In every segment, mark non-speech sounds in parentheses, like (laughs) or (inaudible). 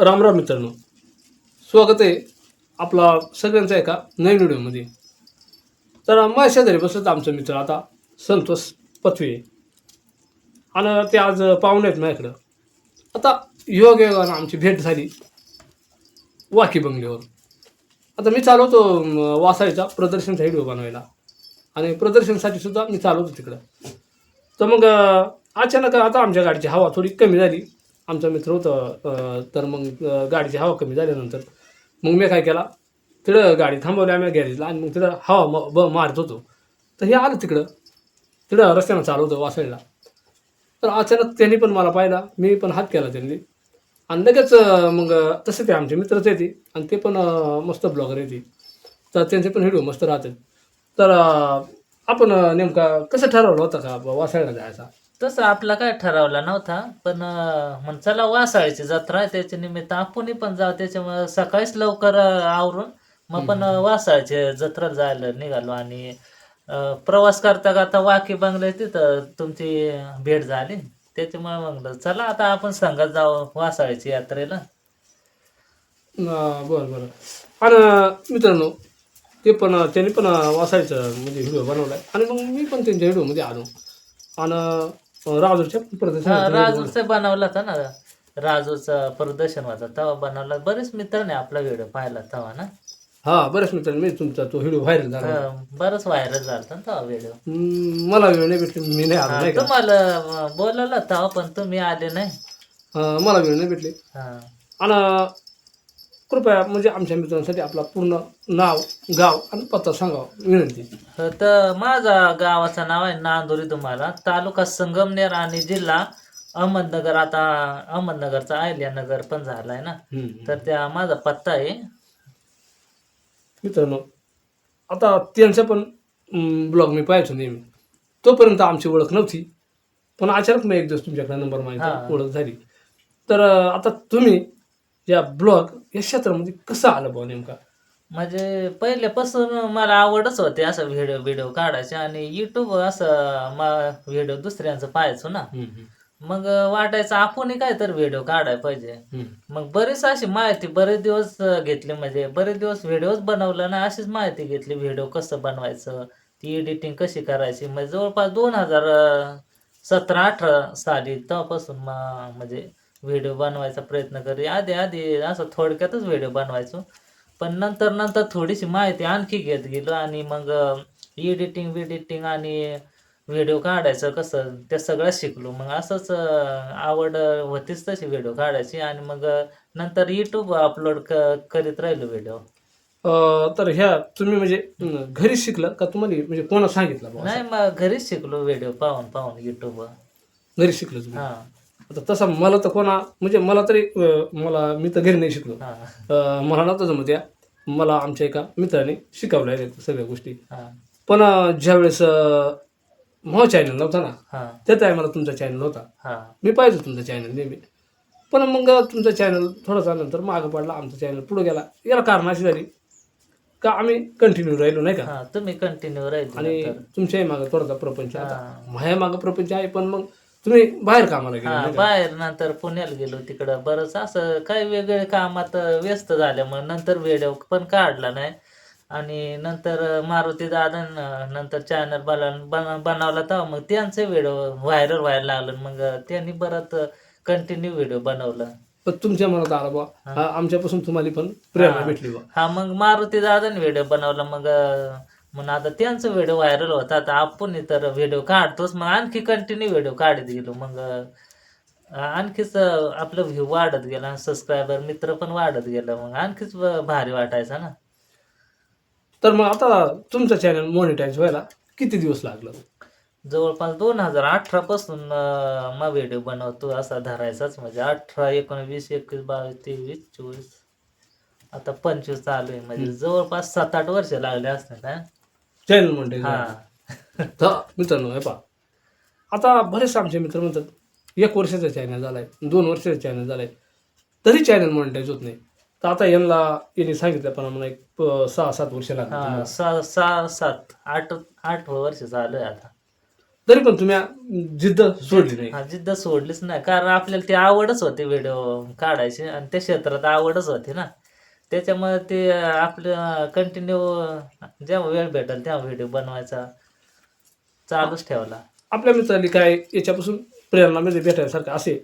राम राम मित्रांनो. स्वागत आहे आपला सगळ्यांचा एका नवीन व्हिडिओमध्ये. तर माझ्या शेजारी बसत आमचा मित्र आता संतोष पथवे आणि ते आज पाहुणे आहेत माझ्याकडं. आता योग योगानं आमची भेट झाली. वाकी बंगल्यावर. आता मी चालवतो अं, वासाळीचा प्रदर्शनचा व्हिडिओ बनवायला. आणि प्रदर्शनसाठी सुद्धा मी चालवतो तिकडं. तर मग अचानक आता आमच्या गाडीची हवा थोडी कमी झाली. आमचा मित्र होतं तर मग गाडीची हवा कमी झाल्यानंतर मग मी काय केला तिकडं गाडी थांबवली आम्ही गॅरेजला आणि मग तिकडं हवा म ब मारत होतो. तर हे आलं तिकडं तिकडं रस्त्यानं चालवतो वासळीला. तर अचानक त्यांनी पण मला पाहिला मी पण हात केला त्यांनी. आणि लगेच मग तसे ते आमचे मित्रच येते आणि ते पण मस्त ब्लॉगर येते तर त्यांचे पण व्हिडिओ मस्त राहतात. तर आपण नेमका कसं ठरवलं होतं का बुवा वासायला जायचा? तसं आपला काय ठरवला नव्हता पण म्हण चला वासाळीची जत्रा आहे त्याच्या निमित्त आपण पण जाऊ त्याच्यामुळे सकाळीच लवकर आवरून मग पण वासाळ्याची वासाळीची जत्रा जायला निघालो आणि प्रवास करता करता वाकी बंगले तिथं तुमची भेट झाली. त्याच्यामुळे म्हणलं चला आता आपण संघात जाऊ वासाळीची यात्रेला. बरं बरं. आणि मित्रांनो ते पण त्यांनी पण वासायचं म्हणजे व्हिडिओ बनवला आणि मग मी पण त्यांच्या व्हिडिओमध्ये आलो. आणि हा, प्रदर्शन राजूचा बनवला होता ना. राजूचा प्रदर्शन होता तेव्हा बनवला. बरेच मित्रांनी आपला व्हिडिओ पाहिला तेव्हा ना. हा बरेच मित्रांनो मी तुमचा तो व्हिडिओ व्हायरल झाला हं, बरंच व्हायरल झाला ना तेव्हा व्हिडिओ. हम्म, मला वेळ नाही भेटली मी नाही आलो नाही का? तुम्हाला अं, बोलावलं तेव्हा पण तुम्ही आले नाही. अं, मला वेळ नाही भेटली. हा. आणि कृपया म्हणजे आमच्या मित्रांसाठी आपला पूर्ण नाव गाव आणि पत्ता सांगावा. विनंती. तर माझा गावाचं नाव आहे नांदुरी तुम्हाला. तालुका संगमनेर आणि जिल्हा अहमदनगर. आता अहमदनगरचा अहिल्यानगर पण झालाय ना. तर त्या माझा पत्ता आहे. मित्रांनो आता त्यांचा पण ब्लॉग मी पाहायचो नेहमी. तोपर्यंत आमची ओळख नव्हती. पण अचानक मी एक दिवस तुमच्याकडे नंबर हा. माहिती ओळख झाली. तर आता तुम्ही या ब्लॉग या क्षेत्रामध्ये कसं आलं बुवा नेमका? म्हणजे पहिल्यापासून मला आवडच होते असं व्हिडिओ व्हिडिओ काढायचे आणि युट्यूब असं व्हिडिओ दुसऱ्यांचं पाहायचो ना. मग वाटायचं आपण काय तर व्हिडिओ काढायला पाहिजे. मग बरीच अशी माहिती बरेच दिवस घेतली म्हणजे बरेच दिवस व्हिडिओज बनवलं ना अशीच माहिती घेतली व्हिडिओ कसं बनवायचं ती एडिटिंग कशी करायची. म्हणजे जवळपास दोन हजार सतरा अठरा साली तेव्हापासून म्हणजे व्हिडिओ बनवायचा प्रयत्न करी आधी आधी असं थोडक्यातच व्हिडिओ बनवायचो. पण नंतर नंतर थोडीशी माहिती आणखी घेत गेलो आणि मग एडिटिंग बिडिटिंग आणि व्हिडिओ काढायचं कसं ते सगळं शिकलो. मग असंच आवड होतीच तशी व्हिडिओ काढायची आणि मग नंतर युट्यूब अपलोड क करीत राहिलो व्हिडिओ. तर ह्या तुम्ही म्हणजे अं, घरी शिकला का तुम्हाला म्हणजे कोणा सांगितलं नाही मग घरीच शिकलो व्हिडिओ पाहून पाहून युट्यूब घरी शिकलं हा. आता तसं मला तर कोणा म्हणजे मला तरी अं, मला मी तर घरी नाही शिकलो. हा. अं, मला नव्हतं जमत या. मला आमच्या एका मित्राने शिकवल्या आहेत सगळ्या गोष्टी. हा. पण अं, ज्यावेळेस अं, महा चॅनल नव्हता ना हा. त्या टायमाला तुमचा चॅनल होता हा. मी पाहिजे तुमचा चॅनल नेहमी. पण मग तुमचा चॅनल थोडासा नंतर मागं पडला आमचा चॅनल पुढे गेला. याला कारण अशी झाली का आम्ही कंटिन्यू राहिलो नाही का? हा तुम्ही कंटिन्यू राहील आणि तुमच्याही मागं थोडासा प्रपंच आता हा. माझ्या मागं प्रपंच आहे पण मग तुम्ही बाहेर कामाला गेले हा नाही का? बाहेर नंतर पुण्याला गेलो तिकडं. बरंच असं काही वेगळे कामात व्यस्त झाल्यामुळे नंतर व्हिडिओ पण काढला नाही. आणि नंतर मारुती दादा नंतर चॅनल बन बनवला तेव्हा मग त्यांचे व्हिडिओ व्हायरल व्हायला लागलं मग त्यांनी परत कंटिन्यू व्हिडिओ बनवलं. पण तुमच्या मनात आला बा हा, आमच्यापासून तुम्हाला पण प्रेरणा हा. भेटली बा हा मग मारुती दादाने व्हिडिओ बनवला मग अं, मग आता त्यांचं व्हिडिओ व्हायरल होता. आता आपण तर व्हिडिओ काढतोच. मग आणखी कंटिन्यू व्हिडिओ काढत गेलो. मग आणखीच आपलं व्ह्यू वाढत गेला सबस्क्रायबर मित्र पण वाढत गेलं. मग आणखीच भारी वाटायचं ना. तर मग आता तुमचा चॅनल मॉनिटाईज व्हायला किती दिवस लागला? जवळपास दोन हजार अठरा पासून मग व्हिडिओ बनवतो असा धरायचाच. म्हणजे अठरा एकोणवीस एकवीस बावीस तेवीस चोवीस आता पंचवीस चालू आहे. म्हणजे जवळपास सात आठ वर्ष लागले असतात चॅनल मॉनिटाईज हा. तर मित्रांनो हे पहा. आता बरेच आमचे मित्र म्हणतात एक वर्षाचा चॅनल झालाय दोन वर्षाचा चॅनल झालाय. तरी चॅनल मॉनिटाईज होत नाही. तर आता यांना यांनी सांगितल्याप्रमाणे एक सहा सात वर्ष लागतात. सहा सहा सात आठ आठ वर्ष झालं आता. तरी पण तुम्ही जिद्द सोडली नाही. हा जिद्द सोडलीच नाही. कारण आपल्याला ती आवडच होती व्हिडिओ काढायची आणि त्या क्षेत्रात आवडच होती ना. त्याच्यामुळे ते आपलं कंटिन्यू जेव्हा वेळ भेटेल तेव्हा व्हिडिओ बनवायचा. चालूच ठेवला. आपल्या मित्रांनी काय याच्यापासून प्रेरणा म्हणजे भेटायसारखं असे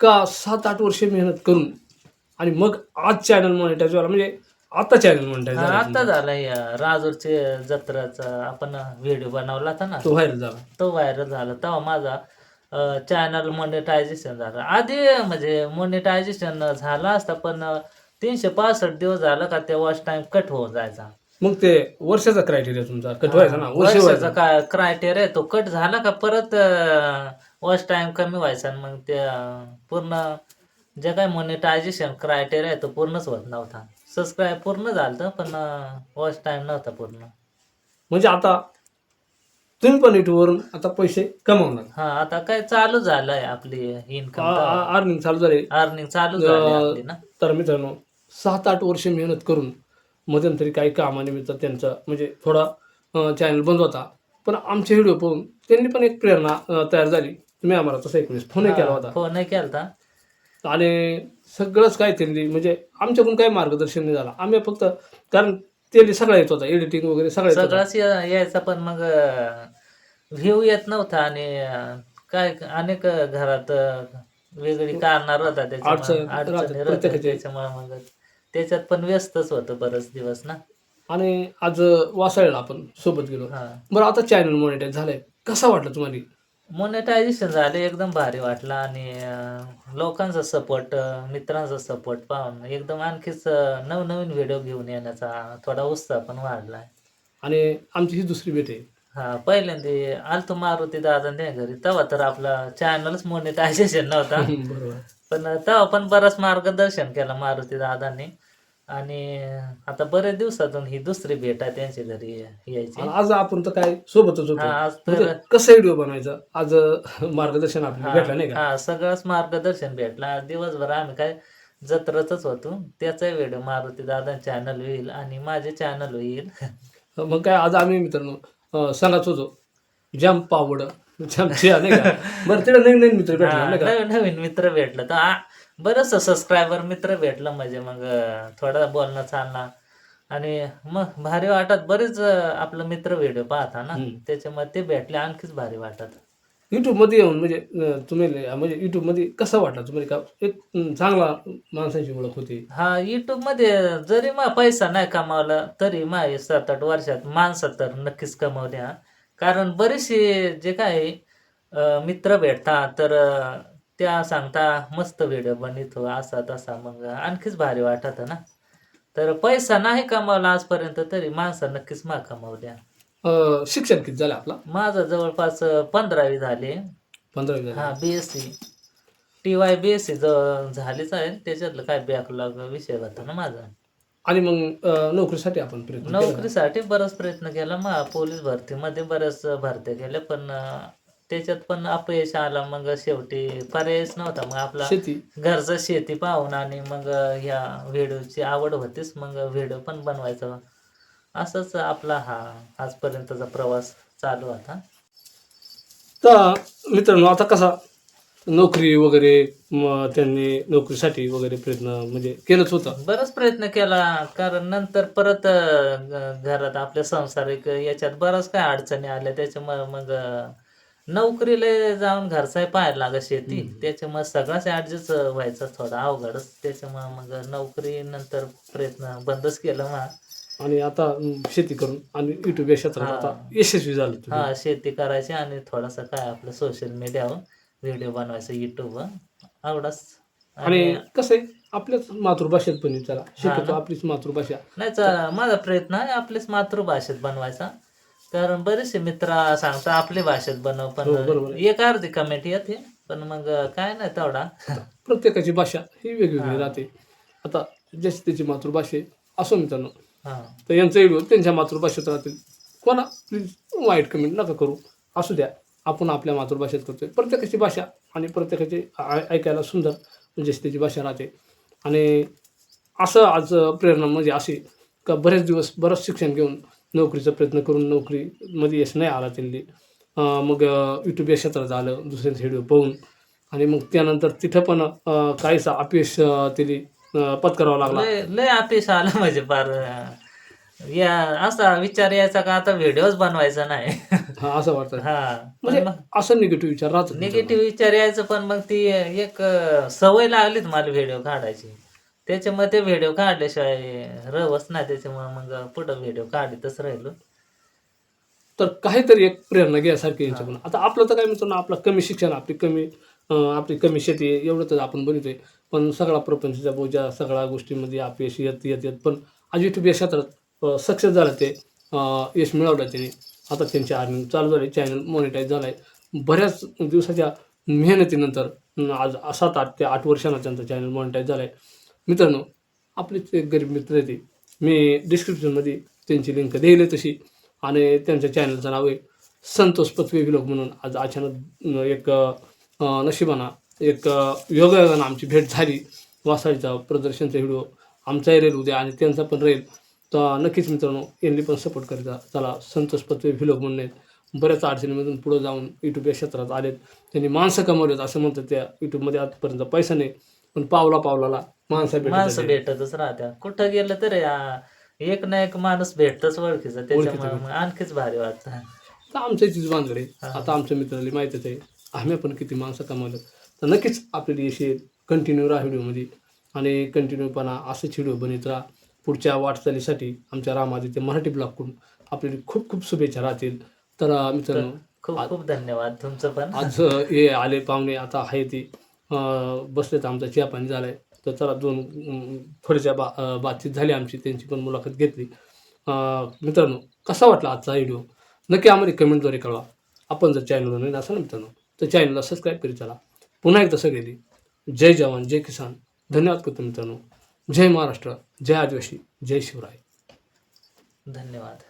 का सात आठ वर्ष मेहनत करून आणि मग आज चॅनल मॉनिटाईज झाला? म्हणजे आता चॅनल मॉनिटाईज हा, झाला. आता झालाय राजूरचे जत्राचा आपण व्हिडिओ बनवला होता ना. तो व्हायरल झाला. तो व्हायरल झाला. तेव्हा माझा चॅनल मोनेटायझेशन झालं. आधी म्हणजे मोनेटायझेशन झाला असता पण तीनशे पासष्ट दिवस झाला का ते वॉच टाइम कट होऊन जायचा. मग ते वर्षाचा क्रायटेरिया तुमचा कट व्हायचा ना? वर्ष वर्षाचा व्हायचा. काय क्रायटेरिया तो कट झाला का परत वॉच टाइम कमी व्हायचा आणि मग ते अं, पूर्ण जे काय मोनेटायझेशन क्रायटेरिया आहे तो पूर्णच होत नव्हता. सबस्क्राईब पूर्ण झालं पण वॉच टाइम नव्हता पूर्ण. म्हणजे आता तुम्ही पण युट्यूबवरून आता पैसे कमावणार. हा आता काय चालू झालंय आपली इन्कम अर्निंग चालू झाले. अर्निंग चालू झाली आपली ना. तर मित्रांनो सात आठ वर्ष मेहनत करून मध्यंतरी काही कामानिमित्त त्यांचा म्हणजे थोडा चॅनल बंद होता. पण आमचे व्हिडिओ पाहून त्यांनी पण एक प्रेरणा तयार झाली. तुम्ही आम्हाला तसा एक वेळेस फोन केला होता. फोन नाही केलता. आणि सगळंच काय त्यांनी म्हणजे आमच्याकडून काही मार्गदर्शन नाही झालं. आम्ही फक्त कारण त्यांनी सगळं येत होता एडिटिंग वगैरे सगळं होतं. सगळाच या- यायचा पण मग व्ह्यू येत नव्हता आणि काय अनेक घरात वेगळी कारणार होता. त्याच्यामुळे मग त्याच्यात पण व्यस्तच होतं बरेच दिवस ना. आणि आज वासाळला आपण सोबत गेलो. हा. बरं आता चॅनल मॉनिटाईज झालंय. कसा वाटलं तुम्हाला? मोनेटायझेशन झाले एकदम भारी वाटलं. आणि अं, लोकांचा सपोर्ट मित्रांचा सपोर्ट पाहून एकदम आणखीच अं, नवनवीन व्हिडिओ घेऊन येण्याचा थोडा उत्साह पण वाढलाय आणि आमची ही दुसरी भेट आहे. हा पहिल्यांदा आलतो मारुती दादा त्या घरी. तेव्हा तर आपला चॅनलच मोनेटायझेशन नव्हता. (laughs) बरोबर. पण तेव्हा पण बरंच मार्गदर्शन केलं मारुती दादांनी. आणि आता बरेच दिवसातून ही दुसरी भेट आहे त्यांच्या घरी यायची. आणि आज आपण तर काय सोबतच होतो. हा आज म्हणजे कसं व्हिडिओ बनायचा आज अं, मार्गदर्शन आपल्याला भेटलं नाही का? हा सगळंच मार्गदर्शन भेटला. दिवसभर आम्ही काय जत्रतच होतो. त्याचा व्हिडिओ मारुती दादा चॅनल होईल आणि माझे चॅनल होईल (laughs) मग काय आज आम्ही मित्रांनो अं, सांगत होतो. जॅम पावड जॅम चिया नाही का? (laughs) बरं तिला नवीन नवीन मित्र भेटले हा, नाही का? नवीन नवीन मित्र भेटलं. तर आ, बरंच सबस्क्रायबर मित्र भेटलं म्हणजे मग थोडा बोलणं चालणं. आणि मग भारी वाटत बरेच आपलं मित्र व्हिडिओ पाहता ना. त्याच्यामुळे ते भेटले आणखीच भारी वाटत. युट्यूबमध्ये येऊन म्हणजे तुम्ही म्हणजे युट्यूबमध्ये कसा वाटला तुम्हाला? का एक चांगला माणसाची ओळख होती. हा युट्यूबमध्ये जरी मग पैसा नाही कमावला तरी मा सात आठ वर्षात माणसं तर नक्कीच कमावले हा. कारण बरेचसे जे काय मित्र भेटतात तर त्या सांगता मस्त व्हिडिओ बनवतो असा तसा मग. आणखीच भारी वाटत ना. तर पैसा नाही कमावला आजपर्यंत तरी माणसं नक्कीच मा कमावल्या अं, शिक्षण किती झालं आपला? माझं जवळपास पंधरावी झाले. पंधरावी झालं. हा B S C T Y B S C झालीच आहे. त्याच्यातलं काय बॅकलॉग विषय होता ना माझा. आणि मग अं, नोकरीसाठी आपण प्रयत्न केला. नोकरीसाठी बराच प्रयत्न केला. मग पोलीस भरतीमध्ये बऱ्याच भरत्या केल्या पण अं, त्याच्यात पण अपयश आला मग शेवटी पर्यायच नव्हता. मग आपला शेती. घरचं शेती पाहून आणि मग ह्या व्हिडिओची आवड होतीच मग व्हिडिओ पण बनवायचा. असंच आपला हा आजपर्यंतचा प्रवास चालू होता. तर मित्रांनो आता कसा नोकरी वगैरे म त्यांनी नोकरीसाठी वगैरे प्रयत्न म्हणजे केलंच होतं. बराच प्रयत्न केला कारण नंतर परत अं, घरात आपल्या संसारिक याच्यात बराच काय अडचणी आल्या त्याच्यामुळे मग अं, नोकरीला जाऊन घरचा पाहायला लागत शेती. त्याच्यामुळे सगळाच ऍडजस्ट व्हायचा थोडा अवघडच. त्याच्यामुळे मग नोकरी नंतर प्रयत्न बंदच केला मग. आणि आता शेती करून आणि युट्यूब या क्षेत्रात हा. आता यशस्वी झालं तुम्ही. हा शेती करायची आणि थोडासा काय आपलं सोशल मीडियावर व्हिडिओ बनवायचं युट्यूबवर एवढाच. आणि कसं आहे आपल्याच मातृभाषेत पण विचारा. ना. आपलीच मातृभाषा. नाही तर माझा प्रयत्न आहे आपलीच मातृभाषेत बनवायचा. कारण बरेचसे मित्र सांगतात आपली भाषेत बनव पण हो, बरोबर एक अर्धी कमेंट येते पण मग काय नाही तेवढा. (laughs) प्रत्येकाची भाषा ही वेगवेगळी. राहते. आता ज्याची त्याची मातृभाषा आहे. असो मित्रांनो हा. तर यांचा व्हिडिओ त्यांच्या मातृभाषेत राहतील. कोणा प्लीज वाईट कमेंट नका करू. असू द्या आपण आपल्या मातृभाषेत करतोय. प्रत्येकाची भाषा आणि प्रत्येकाची आ- ऐकायला सुंदर म्हणजे त्याची भाषा राहते. आणि असं आज प्रेरणा म्हणजे अशी का बरेच दिवस बरंच शिक्षण घेऊन नोकरीचा प्रयत्न करून नोकरीमध्ये यश नाही आला त्यांनी. मग यूट्यूब या क्षेत्रात आलं दुसऱ्यांचे व्हिडिओ पाहून. आणि मग त्यानंतर तिथं पण काहीसा अपयश अं, पत्करावा लागला. लय लय अपेक्षा आलं म्हणजे फार या असा विचार यायचा का आता व्हिडिओच बनवायचा नाही. हा असं वाटतं. हा म्हणजे पण मग असं निगेटिव्ह विचार राहतो निगेटिव्ह विचार यायचं पण मग ती एक सवय लागलीच मला व्हिडिओ काढायची. त्याच्यामुळे ते व्हिडिओ काढल्याशिवाय रवच नाही त्याच्यामुळे मग पुढं व्हिडिओ काढतच राहिलो. तर काहीतरी एक प्रेरणा घ्यासारखी यांच्याकडून. आता आपलं तर काय म्हणतो ना आपलं कमी शिक्षण आपली कमी आपली कमी शेती एवढं तर आपण बनतोय पण सगळा प्रपंचच्या बोजा सगळ्या गोष्टीमध्ये अपयश येत येत येत. पण आज युट्यूब या क्षेत्रात सक्सेस झालं ते यश मिळवलं त्यांनी. आता त्यांचे अर्निंग चालू झाले चॅनल मॉनिटाईज झालं आहे बऱ्याच दिवसाच्या मेहनतीनंतर आज सात आठ ते आठ वर्षांना त्यांचं चॅनल मॉनिटाईज झालं आहे मित्रांनो आपलेच एक गरीब मित्र आहे ते. मी डिस्क्रिप्शनमध्ये त्यांची लिंक देईल तशी. आणि त्यांच्या चॅनलचं नाव आहे संतोष पत्वे विलोक म्हणून. आज अचानक एक नशिबाना एक योगायोगानं आमची भेट झाली. वासाळीचा प्रदर्शनचा व्हिडिओ आमचाही राहील उद्या आणि त्यांचा पण राहील. तर नक्कीच मित्रांनो यांनी पण सपोर्ट करायचा चला संतोष पथवे विलोक म्हणून आहेत. बऱ्याच अडचणीमधून पुढे जाऊन यूट्यूब या क्षेत्रात आलेत. त्यांनी माणसं कमावलेत असं म्हणतात त्या यूट्यूबमध्ये आजपर्यंत पैसा नाही. पण पावला पावलाला माणसं भेटत माणसं राहते. भेटतच राहत्या कुठं गेलं तरी आ, एक ना एक माणूस भेटतच ओळखीचा. त्याच्यामुळे मग आणखीच भारी वाटतं. तर आमच्या बांधकडे हा. आता आमच्या मित्राला माहितीच आहे आम्ही पण किती माणसं कमावलं. तर नक्कीच आपल्याला यश येईल कंटिन्यू राहा व्हिडिओमध्ये आणि कंटिन्यूपणा असंच व्हिडिओ बनत राहा. पुढच्या वाटचालीसाठी आमच्या रामादित्य मराठी ब्लॉगकडून आपल्याला खूप खूप शुभेच्छा राहतील. तर अं, मित्रांनो खूप खूप धन्यवाद तुमचं पण. आज हे आले पाहुणे आता आहे ते अं, बसलेत आमचा चहा पाणी झालाय. तर चला दोन थोड्याशा बा बातचीत झाली आमची त्यांची पण मुलाखत घेतली. मित्रांनो कसा वाटला आजचा व्हिडिओ नक्की आम्हाला कमेंटद्वारे कळवा. आपण जर चॅनलवर नवीन असाल ना मित्रांनो तर चॅनलला सबस्क्राईब करीत चला. पुन्हा एकदा सगळी जय जवान जय किसान. धन्यवाद करतो मित्रांनो. जय महाराष्ट्र जय आदिवासी जय शिवराय. धन्यवाद.